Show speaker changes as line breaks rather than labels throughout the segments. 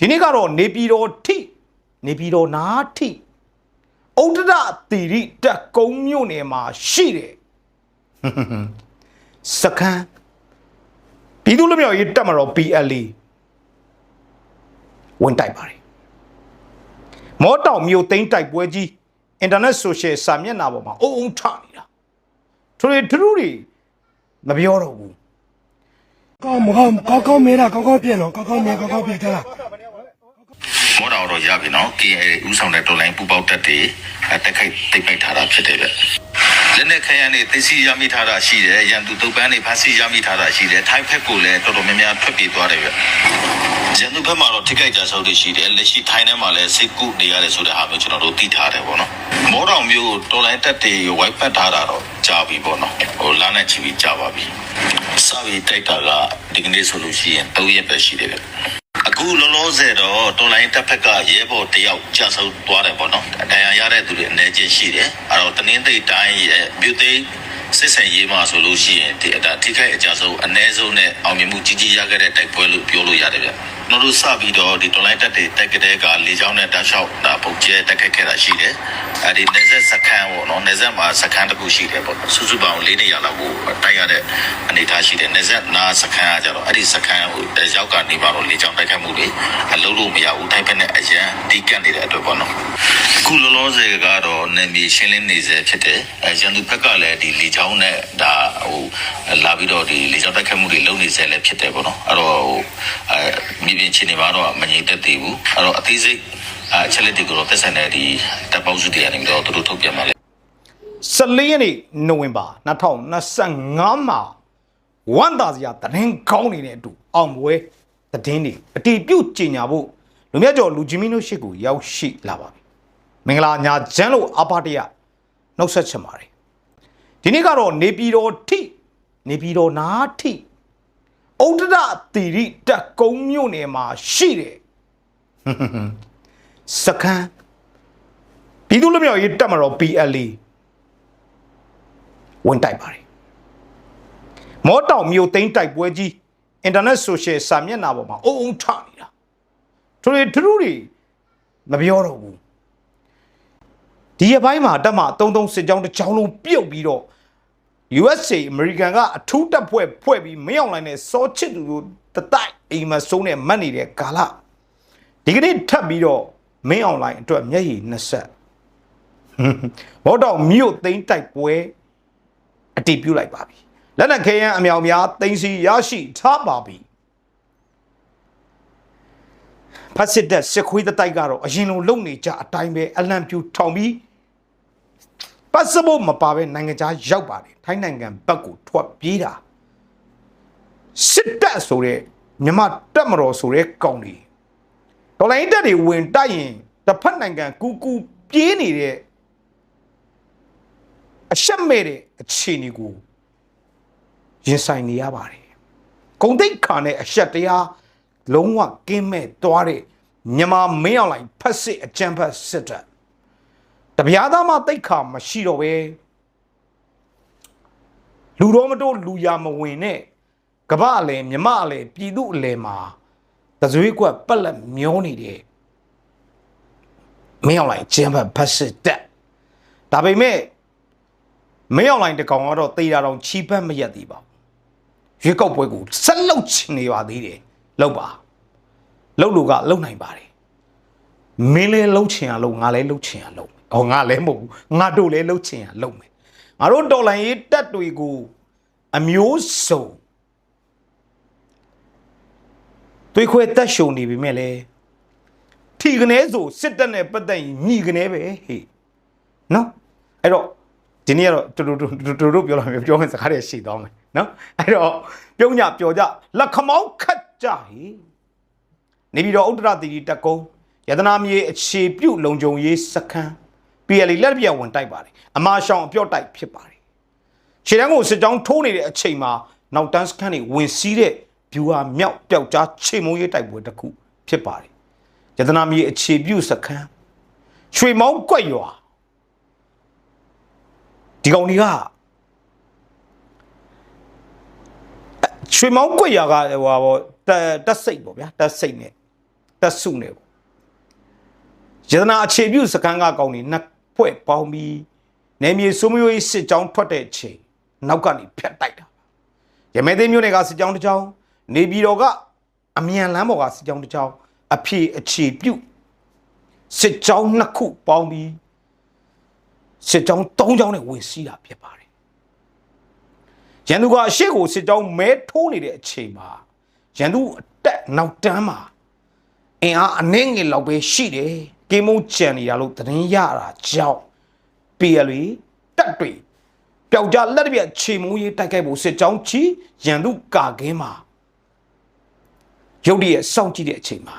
ဒီနေ့ကတော့နေပြည်တော်ထိနေပြည်တော်နာထိဥဒ္ဒရတိရိတက်ကုန်းမြို့နယ်မှာရှိတယ်စခန်းပြည်သူ့လူမျိုးရေးတက်မတော် PLA ဝင်တိုက်ပါတယ်မောတောင်မြို့သိမ်းတိုက်ပွဲကြီးအင်တာနက်ဆိုရှယ်စာမျက်နှာပေါ်မှာအုံအုံထနေတာသူတွေသူတို့တွေမပြောတော့ဘူး
ကောင်းမကောင်းကောင်းကောင်းမေးတာကောင်းကောင်းပြင်တော့ကောင်းကောင်းမြင်ကောင်းကောင်းပြင်ကြလား
မောတော်တော့ရပြီနော် KA ဥဆောင်တဲ့တော်လိုင်းပူပေါက်တက်တွေအတက်ခိုက်တိတ်ပိုက်ထားတာဖြစ်တယ်ဗျလက်နဲ့ခရမ်းနေသိစီရမိထားတာရှိတယ်ရန်သူတုတ်ပန်းနေဖမ်းဆီးရမိထားတာရှိတယ်ထိုင်းဖက်ကိုလည်းတော်တော်များများထွက်ပြေးသွားတယ်ဗျရန်သူဘက်မှာတော့ထိခိုက်ကြဆုံးတွေရှိတယ်လက်ရှိထိုင်းထဲမှာလည်းစိတ်ကူနေရတယ်ဆိုတဲ့ဟာမျိုးကျွန်တော်တို့သိထားတယ်ပေါ့နော်မောတော်မျိုးတော်လိုင်းတက်တွေဝိုက်ပတ်ထားတာတော့ကြာပြီပေါ့နော်ဟိုလာနဲ့ချီပြီးကြာပါပြီစာပြီးတိုက်တာကဒီကနေ့ဆိုလို့ရှိရင်၃ရက်ပဲရှိတယ်ဗျ အခုလောလောဆယ်တော့တော်လိုင်းတစ်ဖက်ကရဲဘော်တယောက်ကြာဆုံးသွားတယ်ပေါ့နော်။တရားရတဲ့သူတွေအနေချင်းရှိတယ်။အဲတော့တနင်းသိပ်တိုင်းရဲ့မြို့သိမ်း စစ်ဆင်ရေးမှာဆိုလို့ရှိရင်ဒီအတာထိခိုက်အကြဆုံးအ ਨੇ ဆုံးနဲ့အောင်မြင်မှုကြီးကြီးရခဲ့တဲ့တိုက်ပွဲလို့ပြောလို့ရတယ်ဗျ။ကျွန်တော်တို့စပြီးတော့ဒီတော်လိုင်းတက်တွေတိုက်ကတဲ့ကလေချောင်းနဲ့တောက်လျှောက်ဒါပုတ်ကျဲတက်ခက်ခဲ့တာရှိတယ်။အဲဒီနေဆက်စခန်းပေါ့နော်နေဆက်မှာစခန်းတစ်ခုရှိတယ်ပေါ့။စုစုပေါင်း၄နေရာလောက်ကိုတိုက်ရတဲ့အနေအထားရှိတယ်။နေဆက်နာစခန်းကကြတော့အဲ့ဒီစခန်းကိုရောက်ကနေပါတော့လေချောင်းတိုက်ခတ်မှုတွေအလုံးလို့မရဘူးထိုက်ဖက်နဲ့အရန်တီးကတ်နေတဲ့အတွက်ပေါ့နော်။ အခုလောလောဆယ်ကတော့နေမြေရှင်းလင်းနေစေဖြစ်တယ်။အဲရန်သူဘက်ကလည်းဒီလေချောင်းနဲ့ဒါဟိုလာပြီးတော့ဒီလေချောင်းတိုက်ခတ်မှုတွေလုပ်နေစေလည်းဖြစ်တယ်ပေါ့နော်။အဲ့တော့ဟိုအဲမြေပြင်ချင်းနေပါတော့မငြိမ်သက်သေးဘူး။အဲ့တော့အသေးစိတ်အချက်လက်တွေကိုတော့သက်ဆိုင်တဲ့ဒီတပ်ပေါင်းစုတွေကနေပြီးတော့သူတို့ထုတ်ပြန်ပါလေ
14ရက်နေ့နိုဝင်ဘာ2025မှာဝန်တာစရာတရင်ကောင်းနေတဲ့အတူအောင်ပွဲတည်င်းတွေအတီးပြုတ်ကျင်ညာဖို့လူမြတ်ကျော်လူချင်းမင်းတို့ရှိကိုရောက်ရှိလာပါပြီ မင်္ဂလာညာချမ်းလို့အပါတရနှုတ်ဆက်ချင်ပါတယ်ဒီနေ့ကတော့နေပြည်တော်ထိနေပြည်တော်နာထိဥဒ္ဒရတိရိတက်ကုန်းမြို့နယ်မှာရှိတယ်စခန်းပြည်သူ့လူမျိုးရေးတက်မတော် PLA ဝင်တိုက်ပါတယ်မောတောင်မြို့သိမ်းတိုက်ပွဲကြီးအင်တာနက်ဆိုရှယ်စာမျက်နှာပေါ်မှာအုံအုံထနေတာသူတွေသူတို့တွေမပြောတော့ဘူး ဒီရပိုင်းမှာတက်မ33စစ်ကြောင်းတစ်ကြောင်းလုံးပြုတ်ပြီးတော့ USA American ကအထူးတပ်ဖွဲ့ဖွဲ့ပြီးမရောက်နိုင်တဲ့စောချစ်သူတို့တတိုက်အိမ်မှာဆုံးနေမှတ်နေတဲ့ကာလဒီကနေ့ထပ်ပြီးတော့မင်းအွန်လိုင်းအတွက်မျက်ရည်နှစ်ဆက်မောတောင်မြို့သိမ်းတိုက်ပွဲအတည်ပြုလိုက်ပါပြီလက်နက်ခဲယမ်းအမြောက်များတင်စီရရှိထားပါပြီဖတ်စစ်တဲ့စစ်ခွေးတတိုက်ကတော့အရင်လိုလုံနေကြအတိုင်းပဲအလံပြူထောင်ပြီး ပတ်စပို့မပါပဲနိုင်ငံခြားရောက်ပါတယ်ထိုင်းနိုင်ငံဘက်ကိုထွက်ပြေးတာစစ်တပ်ဆိုတဲ့မြမတက်မတော်ဆိုတဲ့ကောင်တွေဒေါ်လာရင်းတက်တွေဝင်တိုက်ရင်တစ်ဖက်နိုင်ငံကူကူပြေးနေတဲ့အရှက်မဲ့တဲ့အခြေအနေကိုရင်ဆိုင်နေရပါတယ်။ဂုံတိတ်ခါနဲ့အရှက်တရားလုံးဝကင်းမဲ့သွားတဲ့မြန်မာမင်းအောင်လိုင်ဖက်စစ်အကြံဖက်စစ်တပ် တပြားသားမှတိတ်ခါမရှိတော့ပဲလူတော်မတို့လူရမဝင်နဲ့ကပ္ပအလဲမြမအလဲပြည်သူအလဲမှာတဇွေးကွက်ပက်လက်မျောနေတဲ့မင်းအောင်လိုင်အကြံဖက်ဖက်စစ်တပ်ဒါပေမဲ့မင်းအောင်လိုင်းတကောင်ကတော့တေးတာတော့ချီးပတ်မရက်သေးပါဘူးရွေးကောက်ပွဲကိုဆက်လုပ်ချင်နေပါသေးတယ်လောက်ပါလောက်လူကလုံနိုင်ပါတယ်မင်းလည်းလုံချင်ရလုံငါလည်းလုံချင်ရလုံ ဟောငါလည်းမဟုတ်ဘူးငါတို့လည်းလုံချင်ရလုံမယ်ငါတို့တော်လိုင်းရေးတက်တွေကိုအမျိုးစုံတွေးခွဲတက်ရှုံနေပြီမဲ့လေထီကနေဆိုစစ်တပ်နဲ့ပတ်သက်ရင်ညီကနေပဲဟေးနော်အဲ့တော့ဒီနေ့ကတော့တူတူတူတူတို့ပြောလာမယ်ပြောမယ်စကားတွေရှိသွားမယ်နော်အဲ့တော့ပြုံးညပြောကြလက်ခမောင်းခတ်ကြဟေနေပြီးတော့ဥတ္တရတိတိတက်ကုန်းယတနာမြေအခြေပြုတ်လုံခြုံရေးစခန်း PLA လက်ပြဝင်တိုက်ပါတယ်အမာရှောင်အပြော့တိုက်ဖြစ်ပါတယ်ခြေတန်းကိုစစ်ကြောင်းထိုးနေတဲ့အချိန်မှာနောက်တန်းစခန်းတွေဝင်စီးတဲ့ဗျူဟာမြောက်ပျောက်ကြားချိန်မုံရေးတိုက်ပွဲတစ်ခုဖြစ်ပါတယ်ယတနာမြေအခြေပြုတ်စခန်းရွှေမောင်းကွက်ရွာဒီကောင်တွေကရွှေမောင်းကွက်ရာကဟိုဟာပေါ့တက်တက်စိတ်ပေါ့ဗျာတက်စိတ်နဲ့တက်စုနေပေါ့ယတနာအခြေပြုစကန်ကကောင်းနေနှစ် ဖွဲ့ပေါင်းပြီးနေမြေစိုးမျိုးရေးစစ်ကြောင်းထွက်တဲ့ချိန်နောက်ကနေဖြတ်တိုက်တာရမဲသိမ်းမျိုးတွေကစစ်ကြောင်းတစ်ကြောင်းနေပြည်တော်ကအမြန်လမ်းပေါ်ကစစ်ကြောင်းတစ်ကြောင်းအဖြေအခြေပြုစစ်ကြောင်းနှစ်ခုပေါင်းပြီးစစ်ကြောင်း၃ကြောင်းနဲ့ဝင်စီးတာဖြစ်ပါတယ်ရန်သူကအရှိကိုစစ်ကြောင်းမဲထိုးနေတဲ့အချိန်မှာရန်သူအတက်နောက်တန်းမှာအင်အားအနှင်းငယ်လောက်ပဲရှိတယ် ကေမုံကြံနေတာလို့သတင်းရတာကြောင့် PLA တက်တွေပျောက်ကြားလက်တစ်ပြက်ခြေမုံရေးတိုက်ခိုက်ဖို့စစ်ကြောင်းချီရန်သူကာကင်းမှာရုတ်တရက်စောင့်ကြည့်တဲ့အချိန်မှာ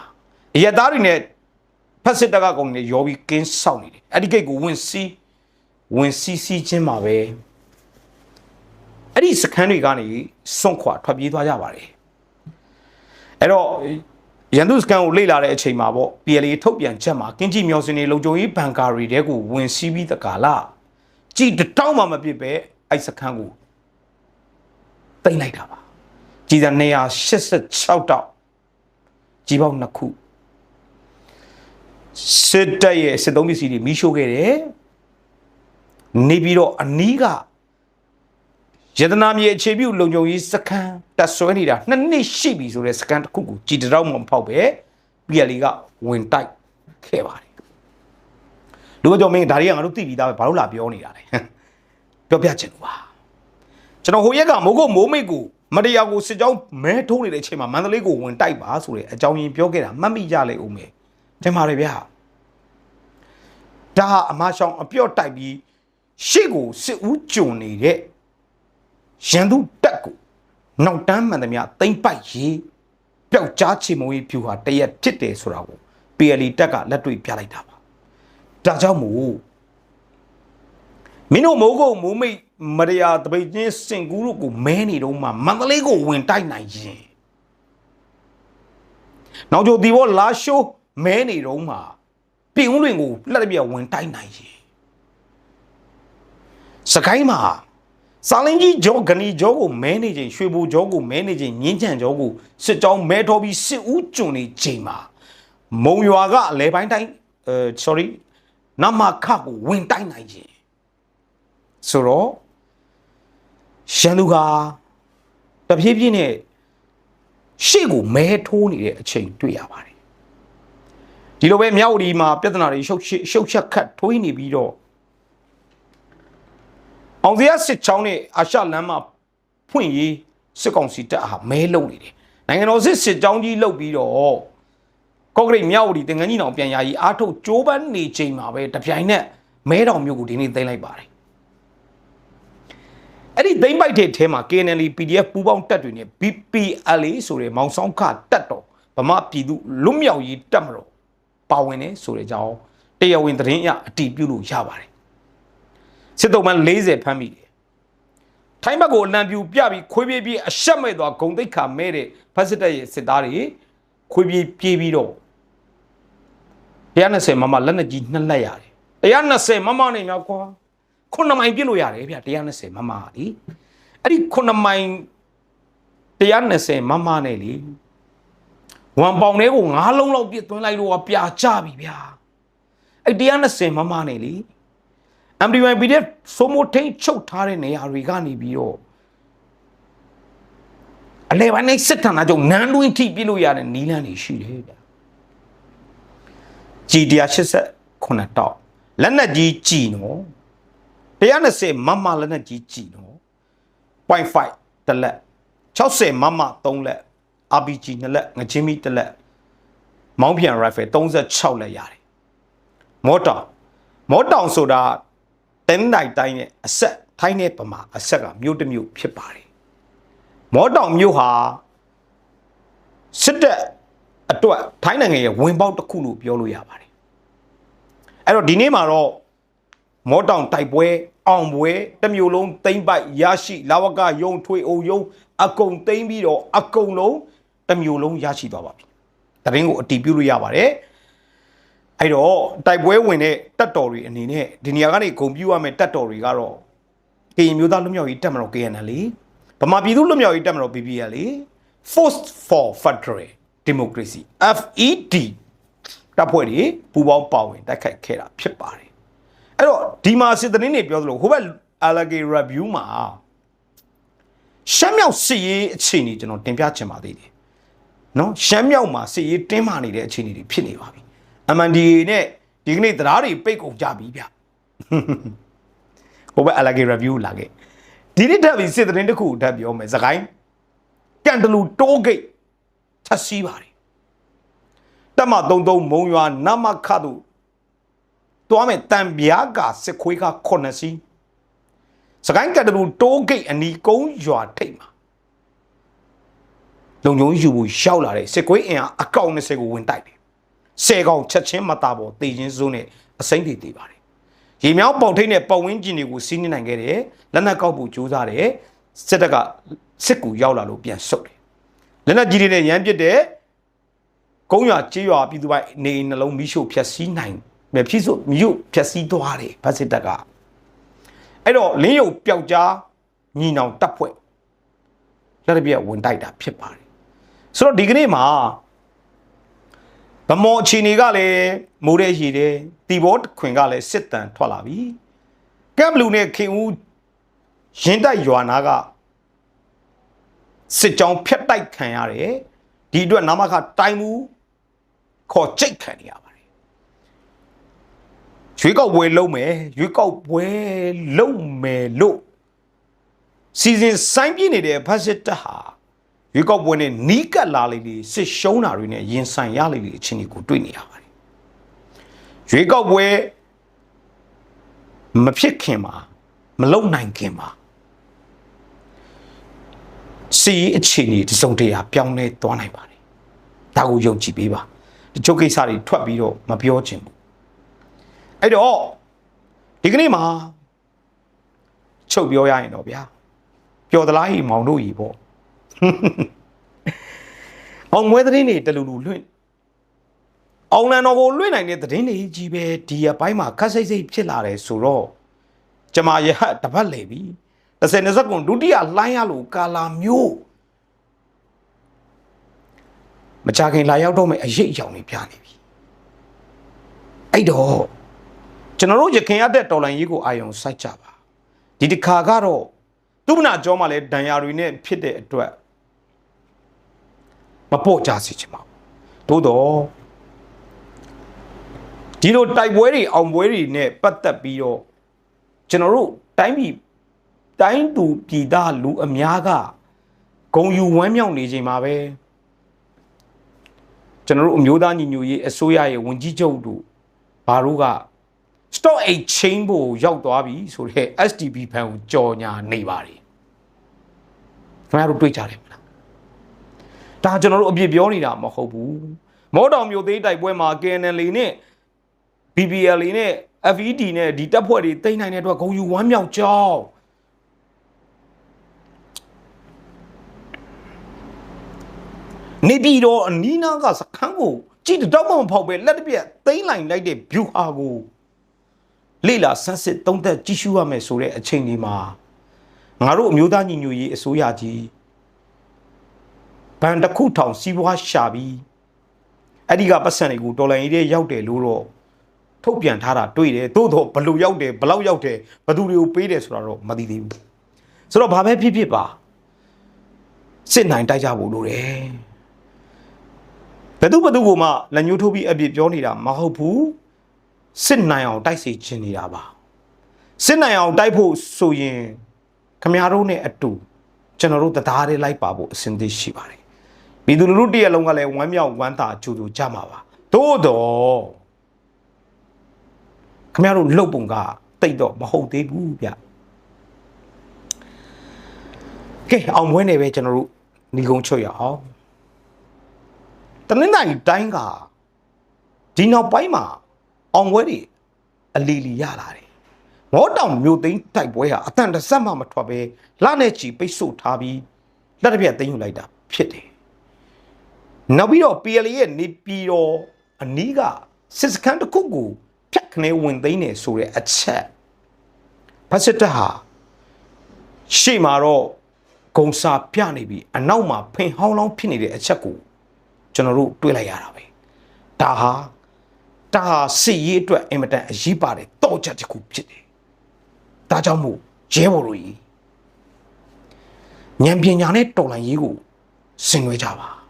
အရက်သားတွေနဲ့ဖက်စစ်တပ်ကကောင်တွေရောပြီးကင်းစောင့်နေတယ်အဲ့ဒီဂိတ်ကိုဝင်စီးဝင်စီးစီးချင်းမှာပဲအဲ့ဒီစခန်းတွေကနေစွန့်ခွာထွက်ပြေးသွားကြပါတယ်အဲ့တော့ ရန်သူစကန်ကိုလေ့လာတဲ့အချိန်မှာပေါ့ PLA ထုတ်ပြန်ချက်မှာကင်းကြီးမြောင်စင်တွေလုံခြုံရေးဘန်ကာတွေတဲကိုဝင်စီးပြီးတကာလာကြည်တစ်တောင်းမှမပြစ်ပဲအဲ့စခန်းကိုတိမ့်လိုက်တာပါကြည်စံ286တောက်ကြီးပေါင်းနှစ်ခုစစ်တပ်ရဲ့စစ်သုံးပစ္စည်းတွေမီးရှို့ခဲ့တယ်နေပြီးတော့အနီးက ရတနာမြေအခြေပြုလုံခြုံရေးစခန်းတက်ဆွဲနေတာနှစ်နှစ်ရှိပြီဆိုတဲ့စခန်းတစ်ခုကိုကြည်တရောင်းမှမဖောက်ပဲ PLA ကဝင်တိုက်ခဲ့ပါတယ်လူကကြောင့်မင်းဒါတွေကငါတို့သိပြီးသားပဲဘာလို့လာပြောနေတာလဲပြောပြချင်လို့ပါကျွန်တော်ဟိုရက်ကမိုးကုတ်မိုးမိတ်ကိုမတရားကိုစစ်ကြောင်းမဲထိုးနေတဲ့အချိန်မှာမန္တလေးကိုဝင်တိုက်ပါဆိုတဲ့အကြောင်းရင်းပြောခဲ့တာမှတ်မိကြလေဦးမယ်တင်ပါတယ်ဗျာဒါဟာအမရှောင်းအပြော့တိုက်ပြီးရှေ့ကိုစစ်ဦးကြုံနေတဲ့ ရန်သူတက်ကိုနောက်တန်းမှန်သမျှတိမ့်ပိုက်ရေးပျောက်ကြားချေမုံရေးဖြူဟာတရက်ဖြစ်တယ်ဆိုတာကို PLE တက်ကလက်တွေ့ပြလိုက်တာပါဒါကြောင့်မို့မင်းတို့မိုးကုတ်မိုးမိတ်မရယာတပိတ်ချင်းစင်ကူးတို့ကိုမဲနေတော့မှမန္တလေးကိုဝင်တိုက်နိုင်ရင်နောက်ကျော်ဒီဘောလာရှိုးမဲနေတော့မှပြင်ဦးလွင်ကိုလက်ပြဝင်တိုက်နိုင်ရင်စကိုင်းမှာ စာလင်းကြီးဂျောဂနီဂျောကိုမဲနေချိန်ရွှေဘူဂျောကိုမဲနေချိန်ငင်းချန်ဂျောကိုစစ်ကြောင်းမဲထောပြီးစစ်ဦးကျွန်းနေချိန်မှာမုံရွာကအလဲပိုင်းတိုင်းအဲ sorry နမခကိုဝင်တိုက်နိုင်ရင်ဆိုတော့ရန်သူကတဖြည်းဖြည်းနဲ့ရှေ့ကိုမဲထိုးနေတဲ့အချိန်တွေ့ရပါတယ်ဒီလိုပဲမြောက်ဒီမှာပြဿနာတွေရှုပ်ရှရှုပ်ချက်ခတ်ထွေးနေပြီးတော့ အောင်စရစစ်ချောင်းနဲ့အာရှလမ်းမှာဖွင့်ရေးစစ်ကောင်စီတပ်ဟာမဲလုံနေတယ်နိုင်ငံတော်စစ်စစ်ချောင်းကြီးလှုပ်ပြီးတော့ကော့ဂရိတ်မြောက်ဒီတင်ငန်းကြီးတောင်ပြန်ရည်အားထုတ်ကြိုးပမ်းနေချိန်မှာပဲတပြိုင်နက်မဲတောင်မျိုးကိုဒီနေ့သိမ်းလိုက်ပါတယ်အဲ့ဒီသိမ့်ပိုက်တဲ့အဲမှာ KNL PDF ပူးပေါင်းတပ်တွေနဲ့ BPLA ဆိုတဲ့မောင်ဆောင်ခတပ်တော်ဗမာပြည်သူလွတ်မြောက်ရေးတပ်မတော်ပါဝင်နေဆိုတဲ့အကြောင်းတရားဝင်သတင်းအရအတည်ပြုလို့ရပါတယ် စစ်တုံးမှ40ဖမ်းမိတယ်ထိုင်းဘက်ကိုအလံပြူပြပြီးခွေးပြေးပြေးအရှက်မဲ့သွားဂုံတိတ်ခါမဲတဲ့ဖက်စစ်တပ်ရဲ့စစ်သားတွေခွေးပြေးပြေးပြီးတော့120မမလက်နက်ကြီးနှစ်လက်ရတယ်120မမနဲ့များကွာခုနှစ်မိုင်ပြစ်လို့ရတယ်ဗျ120မမလीအဲ့ဒီခုနှစ်မိုင်120မမနဲ့လीဝမ်ပေါင်လေးကိုငါးလုံးလောက်ပြစ်သွင်းလိုက်လို့ကပြာကျပြီဗျာအဲ့120မမနဲ့လी MDY PDF စိုးမိုးထိန်ချုပ်ထားတဲ့နေရာတွေကနေပြီးတော့အလဲပိုင်းနဲ့စစ်ဌာနချုပ်နန်းတွင်းထိပြစ်လို့ရတဲ့နီးလန်းတွေရှိတယ်ဗျာ G 189တောက်လက်နက်ကြီးကြည်နော်120မမလက်နက်ကြီးကြည်နော်0.5တစ်လက်60မမ3လက် RPG 2လက်ငချင်းမီ1လက်မောင်းပြန် rifle 36လက်ရတယ်မော်တာမော်တောင်ဆိုတာ တင်းနိုင်တိုင်းရဲ့အဆက်ထိုင်းနဲ့ပမာအဆက်ကမြို့တစ်မြို့ဖြစ်ပါတယ်မော်တောင်မြို့ဟာစစ်တပ်အတွက်ထိုင်းနိုင်ငံရဲ့ဝင်ပေါက်တစ်ခုလို့ပြောလို့ရပါတယ်အဲ့တော့ဒီနေ့မှာတော့မော်တောင်တိုက်ပွဲအောင်ပွဲတစ်မျိုးလုံးသိမ့်ပိုက်ရရှိလာဝကယုံထွေအုံယုံအကုံသိမ့်ပြီးတော့အကုံလုံးတစ်မျိုးလုံးရရှိသွားပါပြီတရင်ကိုအတီးပြုလို့ရပါတယ် အဲ့တော့တိုက်ပွဲဝင်တဲ့တပ်တော်တွေအနေနဲ့ဒီနေရာကနေဂုံပြူရမယ့်တပ်တော်တွေကတော့ကရင်မျိုးသားလွတ်မြောက်ရေးတပ်မတော် KNL လေဗမာပြည်သူလွတ်မြောက်ရေးတပ်မတော် BPL လေ Force for Federal Democracy FED တပ်ဖွဲ့တွေပူးပေါင်းပါဝင်တိုက်ခိုက်ခဲ့တာဖြစ်ပါတယ်အဲ့တော့ဒီမှာစစ်သတင်းတွေပြောသလိုဟိုဘက် Allegate Review မှာရှမ်းမြောက်စစ်ရေးအခြေအနေကျွန်တော်တင်ပြချင်ပါသေးတယ်နော်ရှမ်းမြောက်မှာစစ်ရေးတင်းမာနေတဲ့အခြေအနေတွေဖြစ်နေပါပြီ MNDAA နဲ့ဒီကနေ့တရားတွေပိတ်ကုန်ကြပြီဗျဟိုဘက် Allegate Review လာခဲ့ဒီနေ့တက်ပြီးစစ်သတင်းတစ်ခုကိုတက်ပြောမယ်စကိုင်းကန်တလူတိုးဂိတ်ချက်စီးပါတယ်တက်မ33မုံရွာနမခတို့တွားမယ်တံပြားကစစ်ခွေးက9စီးစကိုင်းကန်တလူတိုးဂိတ်အနီးကုန်းရွာထိပ်မှာလုံုံယူဖို့ရောက်လာတဲ့စစ်ခွေးအင်အားအကောင့်20ကိုဝင်တိုက်တယ် ဆယ်ကောင်ချက်ချင်းမတာပေါ်တေချင်းစိုးနဲ့အစိမ့်တွေတည်ပါတယ်ရေမြောင်းပေါင်ထိတ်နဲ့ပတ်ဝန်းကျင်တွေကိုစီးနှင်းနိုင်ခဲ့တယ်လက်နက်ကောက်ဖို့ကြိုးစားတယ်စစ်တပ်ကစစ်ကူရောက်လာလို့ပြန်ဆုတ်တယ်လက်နက်ကြီးတွေနဲ့ရမ်းပစ်တဲ့ကုန်းရွာကြေးရွာပြည်သူပိုင်နေအိမ်နှလုံးမိရှို့ဖျက်ဆီးနိုင်မယ်ဖြစ်စို့မြို့ဖျက်ဆီးသွားတယ်ဗတ်စစ်တပ်ကအဲ့တော့လင်းယုံပျောက်ကြားညီနောင်တပ်ဖွဲ့လက်ရပြက်ဝင်တိုက်တာဖြစ်ပါတယ်ဆိုတော့ဒီကနေ့မှာ ဗမော်အခြေအနေကလည်းမိုးတဲ့ရည်တယ်တီဘောခွင်ကလည်းစစ်တန်ထွက်လာပြီကမ်ဘလူးနဲ့ခင်ဦးရင်တိုက်ရွာနာကစစ်ကြောင်းဖျက်တိုက်ခံရတယ်ဒီအတွက်နာမခတိုင်မူခေါ်ကြိတ်ခံနေရပါတယ်ရွေးကောက်ပွဲလုံးမယ်ရွေးကောက်ပွဲလုံးမယ်လို့စီစဉ်ဆိုင်ပြနေတဲ့ဖက်စစ်တပ်ဟာ ရွေးကောက်ပွဲနဲ့နီးကပ်လာလေလေစစ်ရှုံးတာတွေနဲ့ရင်ဆိုင်ရလေလေအချင်းတွေကိုတွေ့နေရပါတယ်ရွေးကောက်ပွဲမဖြစ်ခင်မှာမလုံနိုင်ခင်မှာစီအခြေအနေတစ်စုံတရာပြောင်းလဲသွားနိုင်ပါတယ်ဒါကိုယုံကြည်ပေးပါတချို့ကိစ္စတွေထွက်ပြီးတော့မပြောချင်ဘူးအဲ့တော့ဒီကနေ့မှာချုပ်ပြောရရင်တော့ဗျာပျော်သလားဟိမောင်တို့ကြီးပေါ့ အောင်မွဲသတင်းတွေတလူလူလွင့်အောင်လန်တော်ကိုလွင့်နိုင်တဲ့သတင်းတွေကြီးပဲဒီအပိုင်းမှာခက်စိတ်စိတ်ဖြစ်လာတယ်ဆိုတော့ကျမရဟတပတ်လေပြီ30 20ကွန်ဒုတိယလှိုင်းရလို့ကာလာမျိုးမကြခင်လာရောက်တော့မယ်အရေးအယောင်တွေပြနေပြီအဲ့တော့ကျွန်တော်တို့ရခင်ရတဲ့တော်လိုင်းရေးကိုအာယုံစိုက်ကြပါဒီတစ်ခါကတော့သူ့မနာကြောမှာလဲဒဏ်ရာတွေနဲ့ဖြစ်တဲ့အတွက် မပေါ့ကြစေချင်ပါဘူးသို့တော့ဒီလိုတိုက်ပွဲတွေအောင်ပွဲတွေနဲ့ပတ်သက်ပြီးတော့ကျွန်တော်တို့တိုင်းပြည်တိုင်းသူပြည်သားလူအများကဂုံယူဝမ်းမြောက်နေချိန်မှာပဲကျွန်တော်တို့အမျိုးသားညီညွတ်ရေးအစိုးရရဲ့ဝန်ကြီးချုပ်တို့ဘာတို့က stock exchange ဘို့ရောက်သွားပြီဆိုတော့ STB ဖန်ကိုကြော်ညာနေပါတယ်ခင်ဗျားတို့တွေ့ကြတယ်မလား ဒါကျွန်တော်တို့အပြစ်ပြောနေတာမဟုတ်ဘူးမောတော်မျိုးသေးတိုက်ပွဲမှာ KNL နဲ့ BBL နဲ့ FED နဲ့ဒီတပ်ဖွဲ့တွေတိတ်နိုင်တဲ့အတွက်ဂုံယူဝမ်းမြောက်ကြောင်းနေပြည်တော်အနီးနားကစခန်းကိုကြည့်တော့မှမဖောက်ပဲလက်တစ်ပြက်သိမ့်လိုက်လိုက်တဲ့ view ဟာကိုလေလာဆန်းစစ်သုံးသက်ကြည့်ရှုရမယ်ဆိုတဲ့အချိန်ဒီမှာငါတို့အမျိုးသားညီညွတ်ရေးအစိုးရကြီး ဘန်တစ်ခုထောင်စီးပွားရှာပြီးအဲ့ဒီကပတ်စံတွေကိုတော်လိုင်းရေးတဲ့ရောက်တယ်လို့တော့ထုတ်ပြန်ထားတာတွေ့တယ်သို့တော့ဘယ်လို့ရောက်တယ်ဘယ်လောက်ရောက်တယ်ဘယ်သူတွေကိုပေးတယ်ဆိုတာတော့မသိသေးဘူးဆိုတော့ဘာပဲဖြစ်ဖြစ်ပါစစ်နိုင်တိုက်ကြဖို့လိုတယ်ဘယ်သူဘယ်သူကမှလက်ညှိုးထိုးပြီးအပြစ်ပြောနေတာမဟုတ်ဘူးစစ်နိုင်အောင်တိုက်စီချင်နေတာပါစစ်နိုင်အောင်တိုက်ဖို့ဆိုရင်ခမရတို့နဲ့အတူကျွန်တော်တို့တရားတွေလိုက်ပါဖို့အစဉ်သင့်ရှိပါတယ် ပြည်သူလူထုတရက်လုံးကလည်းဝမ်းမြောက်ဝမ်းသာကြိုးကြကြမှာပါသို့တော့ခမရတို့လှုပ်ပုံကတိတ်တော့မဟုတ်သေးဘူးဗျကဲအောင်ပွဲနေပဲကျွန်တော်တို့ညီကုန်းချွတ်ရအောင်တနင်္လာရီတိုင်းကဒီနောက်ပိုင်းမှာအောင်ပွဲတွေအလီလီရလာတယ်မောတောင်မြို့သိမ်းတိုက်ပွဲဟာအတန်တစ်ဆက်မှမထွက်ပဲလနဲ့ချီပိတ်ဆို့ထားပြီးလက်တစ်ပြက်သိမ်းယူလိုက်တာဖြစ်တယ် နောက်ပြီးတော့ PLA ရဲ့နေပြည်တော်အနီးကစစ်စခန်းတစ်ခုကိုဖြတ်ခနဲဝင်သိမ်းနေဆိုတဲ့အချက်ဖက်စစ်တပ်ဟာရှေ့မှာတော့ဂုံစာပြနေပြီအနောက်မှာဖင်ဟောင်းလောင်းဖြစ်နေတဲ့အချက်ကိုကျွန်တော်တို့တွေ့လိုက်ရတာပဲဒါဟာဒါဟာစစ်ရေးအတွက်အင်မတန်အရေးပါတယ်တော့ချက်တစ်ခုဖြစ်တယ်ဒါကြောင့်မို့ရဲဘော်တို့ကြီးဉာဏ်ပညာနဲ့တော်လှန်ရေးကိုဆင်နွှဲကြပါ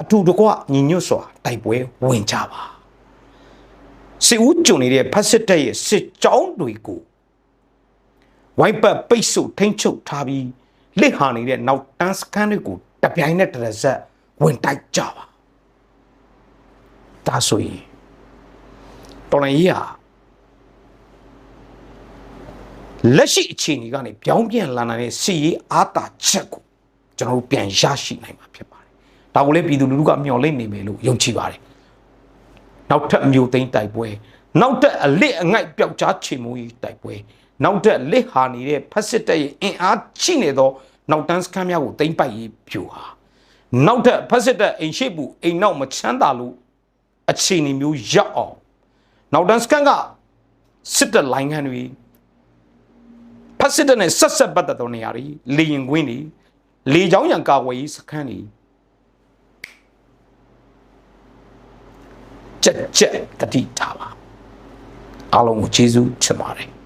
အတူတကွညီညွတ်စွာတိုက်ပွဲဝင်ကြပါစစ်ဦးကျုံနေတဲ့ဖက်စစ်တပ်ရဲ့စစ်ကြောင်းတွေကိုဝိုင်းပတ်ပိတ်ဆို့ထိမ့်ချုပ်ထားပြီးလစ်ဟာနေတဲ့နောက်တန်းစခန်းတွေကိုတပြိုင်နက်တစ်စက်ဝင်တိုက်ကြပါဒါဆိုရင်တော်လိုင်းကြီးဟာလက်ရှိအခြေအနေကနေပြောင်းပြန်လာနိုင်တဲ့စီရေးအားတာချက်ကိုကျွန်တော်တို့ပြန်ရရှိနိုင်မှာဖြစ်ပါတယ်။ ဒါကိုလည်းပြည်သူလူထုကမျှော်လင့်နေမယ်လို့ယုံကြည်ပါတယ်။နောက်ထပ်မျိုးသိမ်းတိုက်ပွဲနောက်ထပ်အလစ်အငိုက်ပျောက်ကြားချေမှုကြီးတိုက်ပွဲနောက်ထပ်လစ်ဟာနေတဲ့ဖက်စစ်တပ်ရဲ့အင်အားချိနေသောနောက်တန်းစခန်းများကိုသိမ်းပိုက်ရေးပြူဟာနောက်ထပ်ဖက်စစ်တပ်အိမ်ရှိပူအိမ်နောက်မချမ်းသာလို့အခြေအနေမျိုးရောက်အောင်နောက်တန်းစခန်းကစစ်တပ်လိုင်းခန်းတွေဖက်စစ်တပ်နဲ့ဆက်ဆက်ပတ်သက်သောနေရာတွေလေရင်ကွင်းတွေလေချောင်းရံကာဝယ်ရေးစခန်းတွေ ကြက်ကြက်တတိထားပါအားလုံးကိုကျေးဇူးချင်ပါတယ်